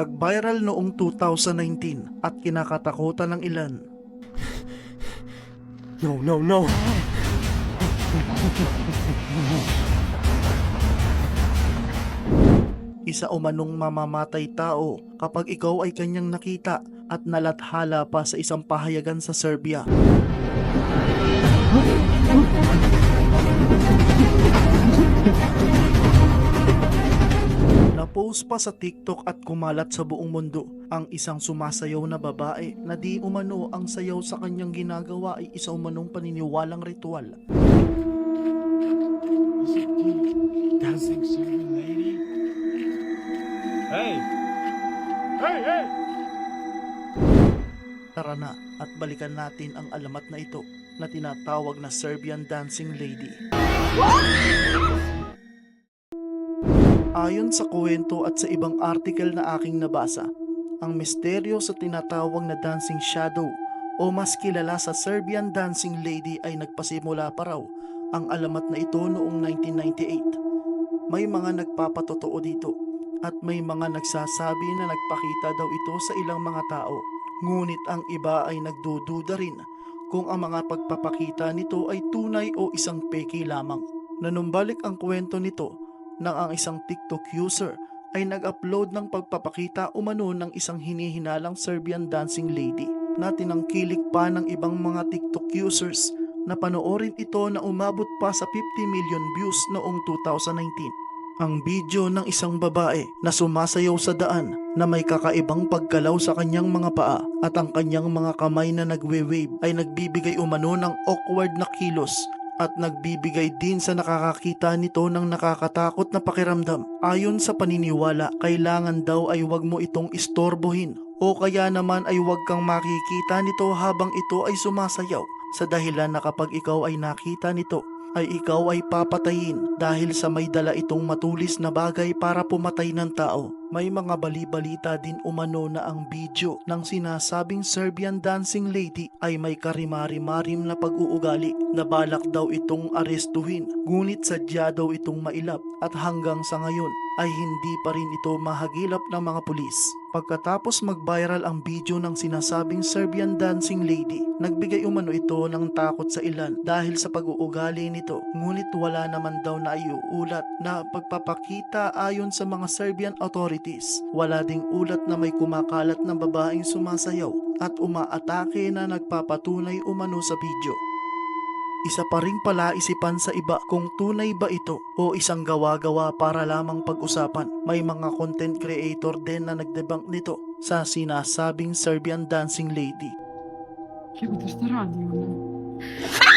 Nag-viral noong 2019 at kinakatakutan ng ilan. No, no, no. Isa umanong mamamatay tao kapag ikaw ay kanyang nakita at nalathala pa sa isang pahayagan sa Serbia. Na-post pa sa TikTok at kumalat sa buong mundo ang isang sumasayaw na babae na di umano ang sayaw sa kanyang ginagawa ay isa umanong paniniwalang ritual. Dancing Serbian lady. Hey! Hey, hey! Tara na at balikan natin ang alamat na ito na tinatawag na Serbian Dancing Lady. Ayon sa kwento at sa ibang article na aking nabasa, ang misteryo sa tinatawag na Dancing Shadow o mas kilala sa Serbian Dancing Lady ay nagpasimula pa raw ang alamat na ito noong 1998. May mga nagpapatotoo dito at may mga nagsasabi na nagpakita daw ito sa ilang mga tao. Ngunit ang iba ay nagdududa rin kung ang mga pagpapakita nito ay tunay o isang peke lamang. Nanumbalik ang kwento nito nang ang isang TikTok user ay nag-upload ng pagpapakita umano ng isang hinihinalang Serbian dancing lady na tinangkilik pa ng ibang mga TikTok users na panoorin ito na umabot pa sa 50 million views noong 2019 ang video ng isang babae na sumasayaw sa daan na may kakaibang paggalaw sa kanyang mga paa at ang kanyang mga kamay na nagwe-wave ay nagbibigay umano ng awkward na kilos at nagbibigay din sa nakakakita nito ng nakakatakot na pakiramdam. Ayon sa paniniwala, kailangan daw ay wag mo itong istorbohin o kaya naman ay wag kang makikita nito habang ito ay sumasayaw sa dahilan na kapag ikaw ay nakita nito ay ikaw ay papatayin dahil sa may dala itong matulis na bagay para pumatay ng tao. May mga bali-balita din umano na ang video ng sinasabing Serbian dancing lady ay may karimari-marim na pag-uugali na balak daw itong arestuhin. Ngunit sadya daw itong mailap at hanggang sa ngayon ay hindi pa rin ito mahagilap ng mga pulis. Pagkatapos mag-viral ang video ng sinasabing Serbian dancing lady, nagbigay umano ito ng takot sa ilan dahil sa pag-uugali nito. Ngunit wala naman daw na iuulat na pagpapakita ayon sa mga Serbian authorities. Wala ding ulat na may kumakalat na babaeng sumasayaw at umaatake na nagpapatunay umano sa video. Isa pa ring palaisipan sa iba kung tunay ba ito o isang gawa-gawa para lamang pag-usapan. May mga content creator din na nagdebunk nito sa sinasabing Serbian dancing lady. Jebote, šta radi ona?